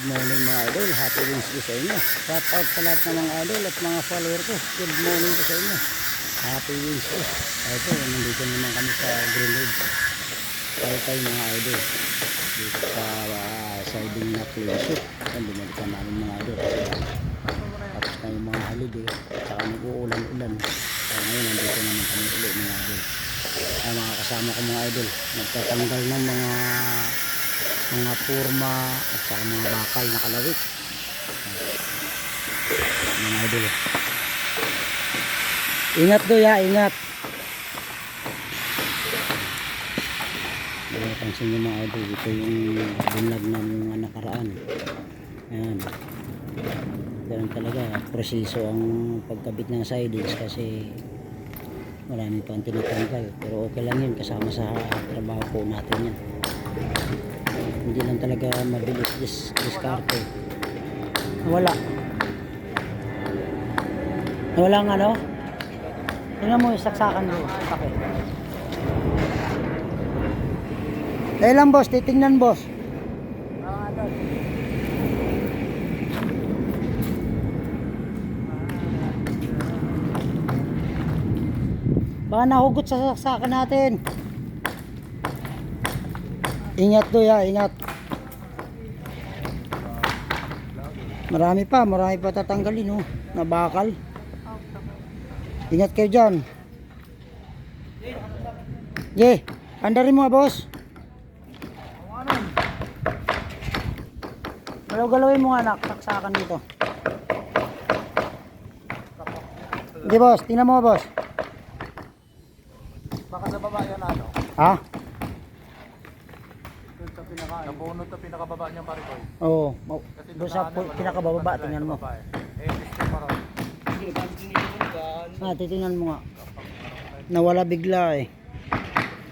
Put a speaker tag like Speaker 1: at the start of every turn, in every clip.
Speaker 1: Good morning mga idol. Happy Wednesday sa inyo. Shout out sa lahat ng mga idol at mga follower ko. Good morning po sa inyo. Happy Wednesday. Ito, nandito naman kami sa Greenwood. Tayo tayo mga idol. Dito sa uh, siding na closure. Yan, binalikan namin mga idol. Tapos na yung mga holiday. Saka nag-uulan-ulan. Ngayon, nandito naman kami ulit mga idol. Ay, mga kasama ko mga idol. Nagtatanggal ng mga mga purma at saka mga bakal na kalawit. Mga idol. Ingat do ya, ingat. Kaya pansin nyo mga idol, ito yung bunlag ng nakaraan. Ayan. Ganun talaga, proseso ang pagkabit ng sidings kasi marami pang tinatanggal. Pero okay lang yun, kasama sa trabaho po natin yan hindi lang talaga mabilis dis diskarte. Wala. Wala nga ano tingnan mo yung saksakan mo pake. Eh lang boss titingnan boss. Baka nahugot sa saksakan natin Ingat do ya, ingat. Marami pa, marami pa tatanggalin oh, na bakal. Ingat kayo dyan. Ye, andarin mo boss. Galaw-galawin mo anak, taksakan dito. Hindi boss, tingnan mo boss.
Speaker 2: Baka sa baba yan ano?
Speaker 1: Ha?
Speaker 2: Pinaka, nabunot sa pinakababa niyang parikoy.
Speaker 1: Oo, oh,
Speaker 2: Kasi
Speaker 1: doon sa pinakababa, tingnan mo.
Speaker 2: Eh, gusto pa ron.
Speaker 1: Ah, titingnan mo nga. Nawala bigla eh.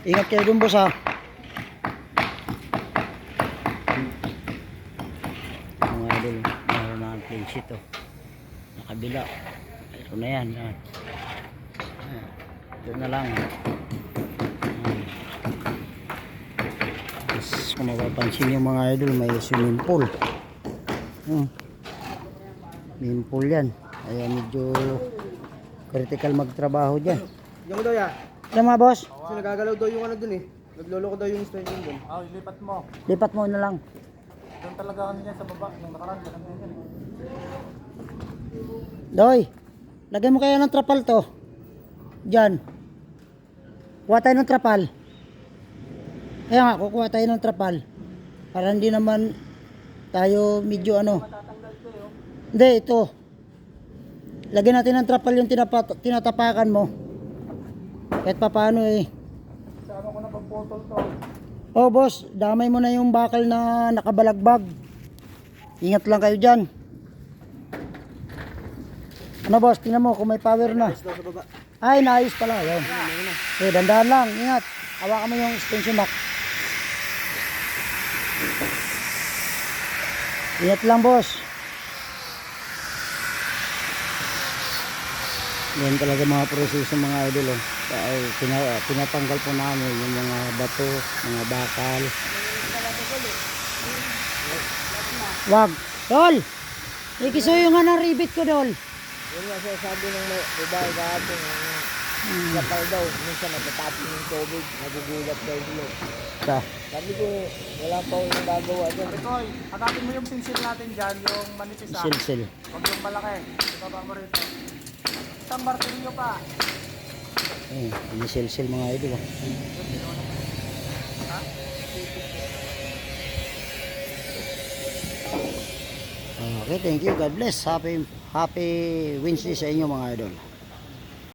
Speaker 1: Ingat kayo dun boss ha. Mga idol, meron na ang clean sheet oh. Nakabila. Ito na yan. yan. Ah, Ito na lang. Ayan. Tapos kung mapapansin yung mga idol, may swimming pool. Hmm. Swimming pool yan. Kaya medyo critical magtrabaho dyan.
Speaker 3: Yung daw ya,
Speaker 1: Ano mga boss?
Speaker 3: kasi nagagalaw daw yung ano dun eh. Nagloloko daw yung extension dun.
Speaker 2: Ah, ilipat mo.
Speaker 1: Lipat mo na lang.
Speaker 2: Doon talaga kami yan sa baba. Nung nakaraan, yan.
Speaker 1: Doy, lagyan mo kaya ng trapal to. Diyan. Kuha tayo ng trapal. Kaya nga, kukuha tayo ng trapal. Para hindi naman tayo medyo ano. Hindi, ito. Lagyan natin ng trapal yung tinapa- tinatapakan mo. Kahit pa paano eh.
Speaker 2: Sama ko na pagputol to.
Speaker 1: Oh boss, damay mo na yung bakal na nakabalagbag. Ingat lang kayo dyan. Ano boss, tingnan mo kung may power na. Ay, naayos pala. Yan. Eh, dandahan lang. Ingat. Hawakan mo yung extension lock. Ingat lang, boss. Yan talaga mga proseso mga idol. Oh. Ay, tina, tinatanggal po namin yung mga bato, mga bakal. Wag. Dol! Ikisuyo nga ng ribbit ko, Dol.
Speaker 3: Yun nga sabi ng may babae kahapon.
Speaker 1: Hmm.
Speaker 3: Kapal daw, minsan natatapon yung tubig, nagugulat daw sila.
Speaker 1: Sa.
Speaker 3: Sabi ko, wala pa akong gagawa dyan.
Speaker 2: Rikoy, hanapin mo yung pinsil natin dyan, yung manipis ah.
Speaker 1: Silsil.
Speaker 2: Huwag yung malaki. Ibaba mo rito. Isang martilyo pa.
Speaker 1: Eh, inisilsil mga idol. Oh.
Speaker 2: Ha?
Speaker 1: Okay, thank you. God bless. Happy happy Wednesday sa inyo mga idol.